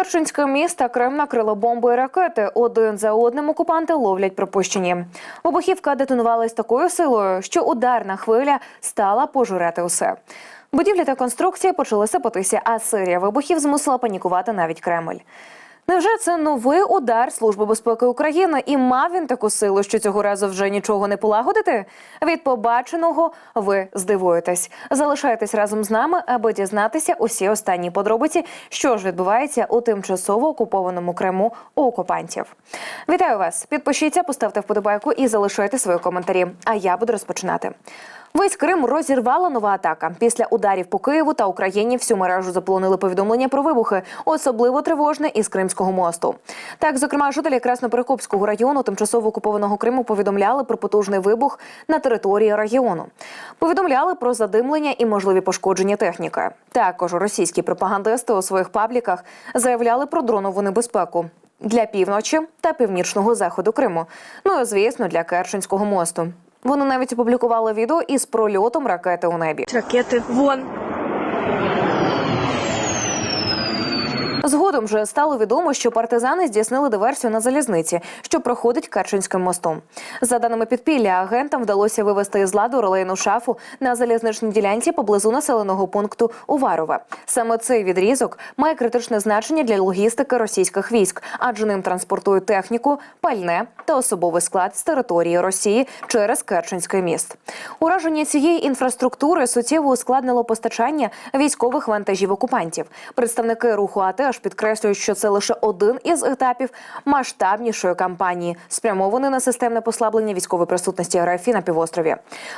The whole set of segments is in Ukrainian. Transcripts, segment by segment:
Керченське місто Крим накрило бомби і ракети. Один за одним окупанти ловлять пропущені. Вибухівка детонувала з такою силою, що ударна хвиля стала пожирати усе. Будівлі та конструкції почали сипатися, а серія вибухів змусила панікувати навіть Кремль. Невже це новий удар Служби безпеки України і мав він таку силу, що цього разу вже нічого не полагодити? Від побаченого ви здивуєтесь. Залишайтесь разом з нами, аби дізнатися усі останні подробиці, що ж відбувається у тимчасово окупованому Криму у окупантів. Вітаю вас! Підпишіться, поставте вподобайку і залишайте свої коментарі. А я буду розпочинати. Весь Крим розірвала нова атака. Після ударів по Києву та Україні всю мережу заполонили повідомлення про вибухи, особливо тривожне із Кримського мосту. Так, зокрема, жителі Красноперекопського району тимчасово окупованого Криму повідомляли про потужний вибух на території регіону. Повідомляли про задимлення і можливі пошкодження техніки. Також російські пропагандисти у своїх пабліках заявляли про дронову небезпеку. Для півночі та північного заходу Криму, ну і звісно для Керченського мосту. Вони навіть опублікували відео із прольотом ракети у небі. Ракети вон. Згодом же стало відомо, що партизани здійснили диверсію на залізниці, що проходить Керченським мостом. За даними підпілля, агентам вдалося вивести із ладу релейну шафу на залізничній ділянці поблизу населеного пункту Уварове. Саме цей відрізок має критичне значення для логістики російських військ, адже ним транспортують техніку, пальне та особовий склад з території Росії через Керченський міст. Ураження цієї інфраструктури суттєво ускладнило постачання військових вантажів окупантів. Представники руху АТ аж підкреслюють, що це лише один із етапів масштабнішої кампанії, спрямований на системне послаблення військової присутності РФ на півострові.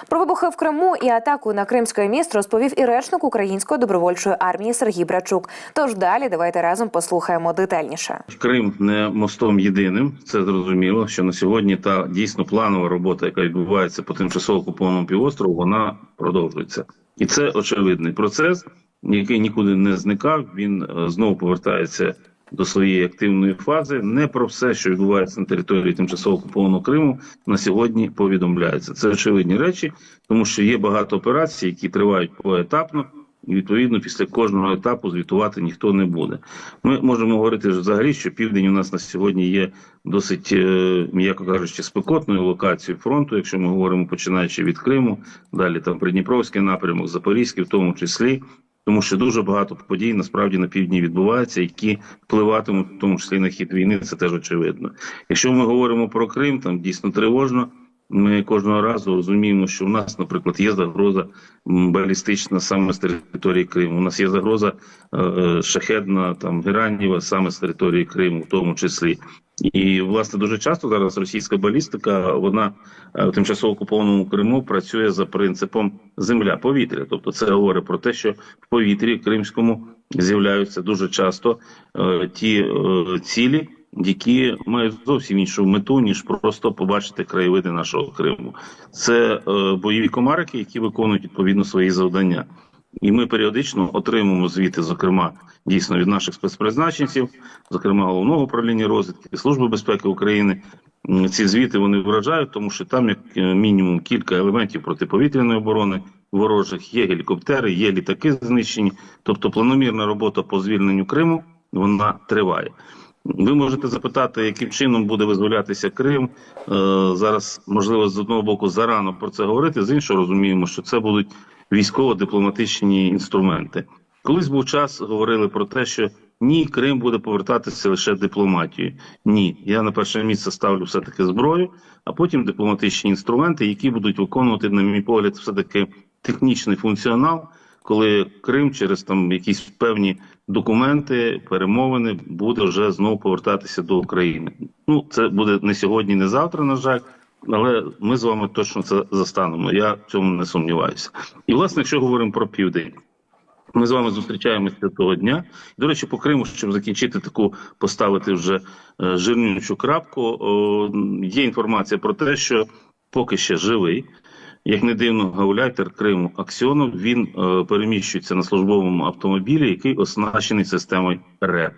Про вибухи в Криму і атаку на Кримське міст розповів і речник Української добровольчої армії Сергій Брачук. Тож далі давайте разом послухаємо детальніше. Крим не мостом єдиним. Це зрозуміло, що на сьогодні та дійсно планова робота, яка відбувається по тимчасово окупованому півострову, вона продовжується, і це очевидний процес, який нікуди не зникав. Він е, знову повертається до своєї активної фази. Не про все, що відбувається на території тимчасово окупованого Криму, на сьогодні повідомляється. Це очевидні речі, тому що є багато операцій, які тривають поетапно. І відповідно після кожного етапу звітувати ніхто не буде. Ми можемо говорити взагалі, що південь у нас на сьогодні є досить, е, м'яко кажучи, спекотною локацією фронту, якщо ми говоримо починаючи від Криму, далі там Придніпровський напрямок, Запорізький, в тому числі. Тому що дуже багато подій насправді на півдні відбуваються, які впливатимуть в тому числі на хід війни. Це теж очевидно. Якщо ми говоримо про Крим, там дійсно тривожно. Ми кожного разу розуміємо, що у нас, наприклад, є загроза балістична саме з території Криму. У нас є загроза е, шахедна там Гераніва саме з території Криму, в тому числі. І власне дуже часто зараз російська балістика вона е, в тимчасово окупованому Криму працює за принципом земля-повітря. Тобто, це говорить про те, що в повітрі кримському з'являються дуже часто е, ті е, цілі які мають зовсім іншу мету ніж просто побачити краєвиди нашого Криму. Це е, бойові комарики, які виконують відповідно свої завдання. І ми періодично отримуємо звіти, зокрема, дійсно від наших спецпризначенців, зокрема головного управління розвідки Служби безпеки України. Ці звіти вони вражають, тому що там як е, мінімум кілька елементів протиповітряної оборони ворожих є гелікоптери, є літаки знищені. Тобто планомірна робота по звільненню Криму вона триває. Ви можете запитати, яким чином буде визволятися Крим. Е, зараз, можливо, з одного боку зарано про це говорити, з іншого розуміємо, що це будуть військово-дипломатичні інструменти. Колись був час, говорили про те, що ні, Крим буде повертатися лише дипломатією. Ні, я на перше місце ставлю все таки зброю, а потім дипломатичні інструменти, які будуть виконувати, на мій погляд, все таки технічний функціонал коли Крим через там якісь певні документи, перемовини буде вже знову повертатися до України. Ну це буде не сьогодні, не завтра, на жаль. Але ми з вами точно це застанемо. Я в цьому не сумніваюся. І власне, якщо говоримо про південь. Ми з вами зустрічаємося того дня. До речі, по Криму, щоб закінчити таку, поставити вже е, жирнючу крапку. Є інформація про те, що поки ще живий. Як не дивно, гауляйтер Криму Аксьонов він е, переміщується на службовому автомобілі, який оснащений системою РЕП.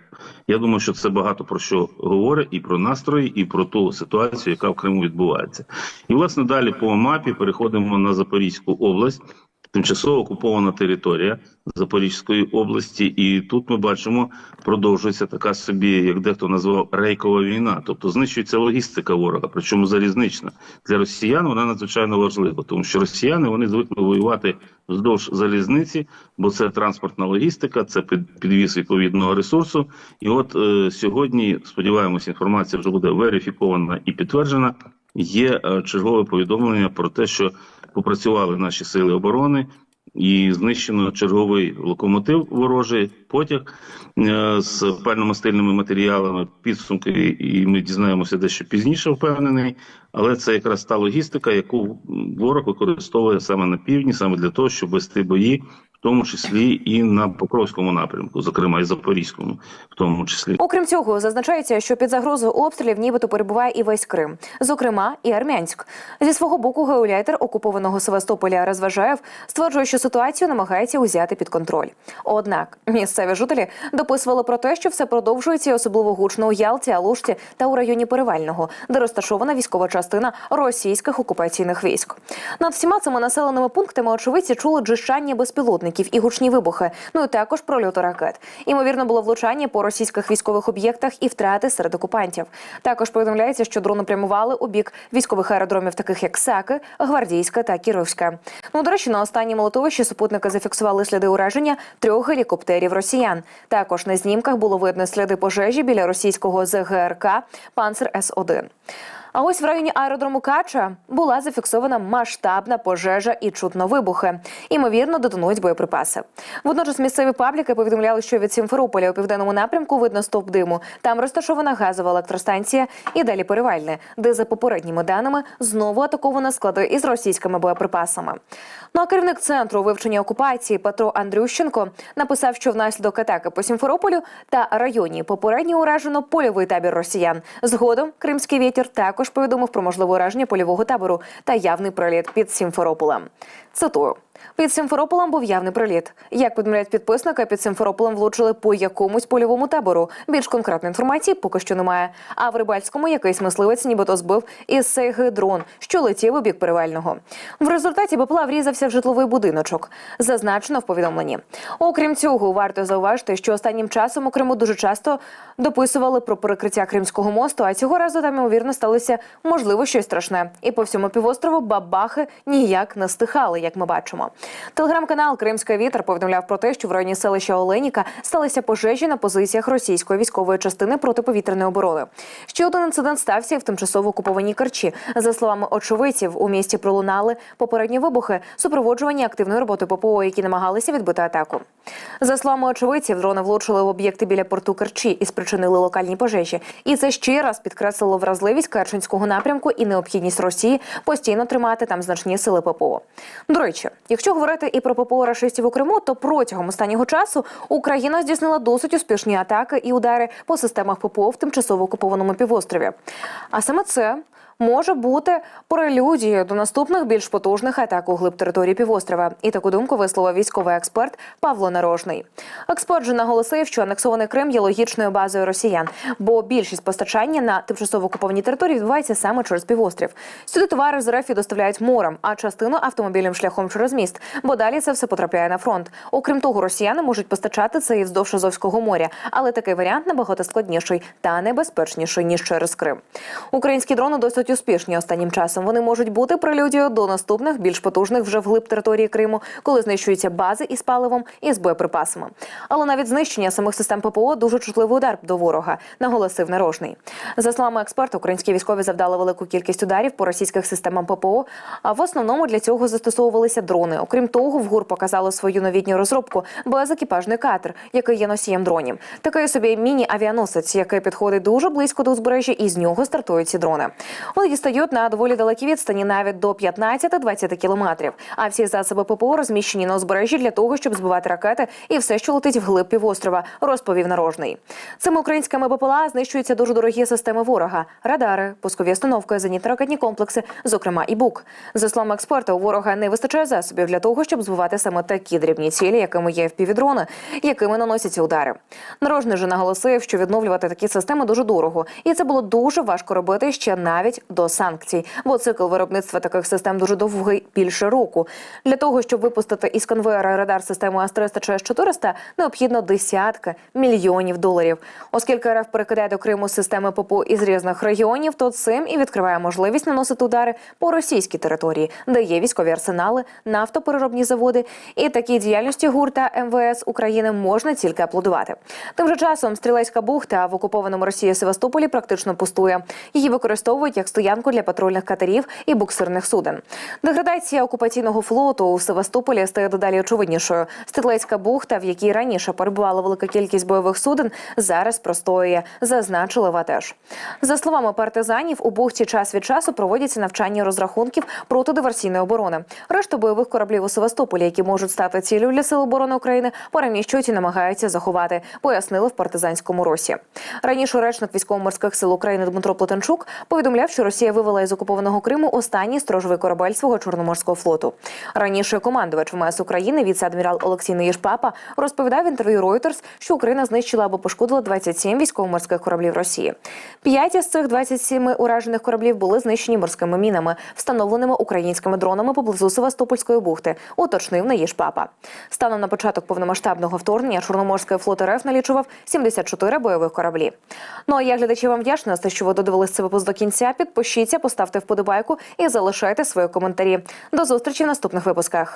Я думаю, що це багато про що говорить і про настрої, і про ту ситуацію, яка в Криму відбувається. І власне далі по мапі переходимо на Запорізьку область. Тимчасово окупована територія Запорізької області, і тут ми бачимо, продовжується така собі, як дехто назвав рейкова війна, тобто знищується логістика ворога, причому залізнична для росіян. Вона надзвичайно важлива, тому що росіяни вони звикли воювати вздовж залізниці, бо це транспортна логістика, це під- підвіз відповідного ресурсу. І от е, сьогодні сподіваємося, інформація вже буде верифікована і підтверджена. Є е, чергове повідомлення про те, що попрацювали наші сили оборони. І знищено черговий локомотив ворожий потяг е, з пальномастильними матеріалами. Підсумки, і ми дізнаємося дещо пізніше, впевнений. Але це якраз та логістика, яку ворог використовує саме на півдні, саме для того, щоб вести бої, в тому числі і на Покровському напрямку, зокрема і Запорізькому, в тому числі. Окрім цього, зазначається, що під загрозою обстрілів нібито перебуває і весь Крим, зокрема і Армянськ. Зі свого боку, геоляйтер окупованого Севастополя Розважаєв стверджує, що ситуацію намагається узяти під контроль. Однак місцеві жителі дописували про те, що все продовжується особливо гучно у Ялті, Алушті та у районі Перевального, де розташована військова частина російських окупаційних військ. Над всіма цими населеними пунктами очевидці чули джищання безпілотників і гучні вибухи. Ну і також прольоти ракет. Імовірно, було влучання по російських військових об'єктах і втрати серед окупантів. Також повідомляється, що дрони прямували у бік військових аеродромів, таких як Саки, Гвардійська та Кіровська. Ну до речі, на останньому литовищі супутники зафіксували сліди ураження трьох гелікоптерів росіян. Також на знімках було видно сліди пожежі біля російського ЗГРК Панцер С 1 а ось в районі аеродрому Кача була зафіксована масштабна пожежа і чутно вибухи. Імовірно, детонують боєприпаси. Водночас місцеві пабліки повідомляли, що від Сімферополя у південному напрямку видно стовп диму. Там розташована газова електростанція і далі Перевальне, де за попередніми даними знову атаковано склади із російськими боєприпасами. Ну а керівник центру вивчення окупації Петро Андрющенко написав, що внаслідок атаки по Сімферополю та районі попередньо уражено польовий табір росіян. Згодом кримський вітер також повідомив про можливе ураження польового табору та явний приліт під Сімферополем. Цитую. Під Сімферополем був явний приліт. Як повідомляють підписники, під Сімферополем влучили по якомусь польовому табору. Більш конкретної інформації поки що немає. А в Рибальському якийсь мисливець нібито збив із сейги дрон, що летів у бік перевального. В результаті БПЛА врізався в житловий будиночок. Зазначено в повідомленні. Окрім цього, варто зауважити, що останнім часом у Криму дуже часто дописували про перекриття Кримського мосту, а цього разу там ймовірно сталося можливо щось страшне. І по всьому півострову бабахи ніяк не стихали, як ми бачимо. Телеграм-канал Кримська вітер повідомляв про те, що в районі селища Оленіка сталися пожежі на позиціях російської військової частини протиповітряної оборони. Ще один інцидент стався в тимчасово окупованій Керчі. За словами очевидців, у місті пролунали попередні вибухи, супроводжувані активною роботою ППО, які намагалися відбити атаку. За словами очевидців, дрони влучили в об'єкти біля порту Керчі і спричинили локальні пожежі. І це ще раз підкреслило вразливість Керченського напрямку і необхідність Росії постійно тримати там значні сили ППО. До речі, якщо говорити і про ППО рашистів у Криму, то протягом останнього часу Україна здійснила досить успішні атаки і удари по системах ППО в тимчасово окупованому півострові. А саме це може бути прелюдією до наступних більш потужних атак у глиб території півострова. І таку думку висловив військовий експерт Павло Нарожний. Експерт же наголосив, що анексований Крим є логічною базою росіян, бо більшість постачання на тимчасово окупованій території відбувається саме через півострів. Сюди товари з РФ доставляють морем, а частину автомобільним шляхом через міст, бо далі це все потрапляє на фронт. Окрім того, росіяни можуть постачати це і вздовж Азовського моря, але такий варіант набагато складніший та небезпечніший ніж через Крим. Українські дрони досить успішні останнім часом. Вони можуть бути прелюдією до наступних більш потужних вже вглиб території Криму, коли знищуються бази із паливом і з боєприпасами. Але навіть знищення самих систем ППО дуже чутливий удар до ворога, наголосив Нарожний. За словами експерта, українські військові завдали велику кількість ударів по російських системам ППО. А в основному для цього застосовувалися дрони. Окрім того, в ГУР показало свою новітню розробку безекіпажний катер, який є носієм дронів. Такий собі міні-авіаносець, який підходить дуже близько до узбережжя, і з нього стартують ці дрони. Вони дістають на доволі далекій відстані, навіть до 15-20 кілометрів. А всі засоби ППО розміщені на узбережжі для того, щоб збивати ракети і все, що летить вглиб півострова, розповів нарожний. Цими українськими БПЛА знищуються дуже дорогі системи ворога: радари, пускові установки, зенітно-ракетні комплекси, зокрема і БУК. За словами експерта, у ворога не вистачає засобів для того, щоб збивати саме такі дрібні цілі, якими є впівдрони, якими наносяться удари. Нарожний же наголосив, що відновлювати такі системи дуже дорого, і це було дуже важко робити ще навіть до санкцій, бо цикл виробництва таких систем дуже довгий більше року. Для того щоб випустити із конвейера радар систему С-300 чи С-400, необхідно десятки мільйонів доларів. Оскільки РФ перекидає до Криму системи ППО із різних регіонів, то цим і відкриває можливість наносити удари по російській території, де є військові арсенали, нафтопереробні заводи. І такій діяльності гурта МВС України можна тільки аплодувати. Тим же часом стрілецька бухта в окупованому Росією Севастополі практично пустує. Її використовують як стоянку для патрульних катерів і буксирних суден. Деградація окупаційного флоту у Севастополі стає дедалі очевиднішою. Стрілецька бухта, в якій раніше перебувала велика кількість бойових суден, зараз простоює, зазначили ВАТЕШ. За словами партизанів, у бухті час від часу проводяться навчання розрахунків протидиверсійної оборони. Решту бойових кораблів у Севастополі, які можуть стати цілею для сил оборони України, переміщують і намагаються заховати, пояснили в партизанському росі. Раніше речник військово-морських сил України Дмитро Плетенчук повідомляв, що Росія вивела із окупованого Криму останній сторожовий корабель свого чорноморського флоту. Раніше командувач ВМС України віце-адмірал Олексій Неєшпапа розповідав в інтерв'ю Reuters, що Україна знищила або пошкодила 27 військово-морських кораблів Росії. П'ять із цих 27 уражених кораблів були знищені морськими мінами, встановленими українськими дронами поблизу Севастопольської бухти, уточнив Неєшпапа. Станом на початок повномасштабного вторгнення Чорноморський флот РФ налічував 74 бойових кораблі. Ну а я глядачі вам вдячна за те, що ви додивились цей випуск до кінця. Підпишіться, поставте вподобайку і залишайте свої коментарі. До зустрічі в наступних випусках.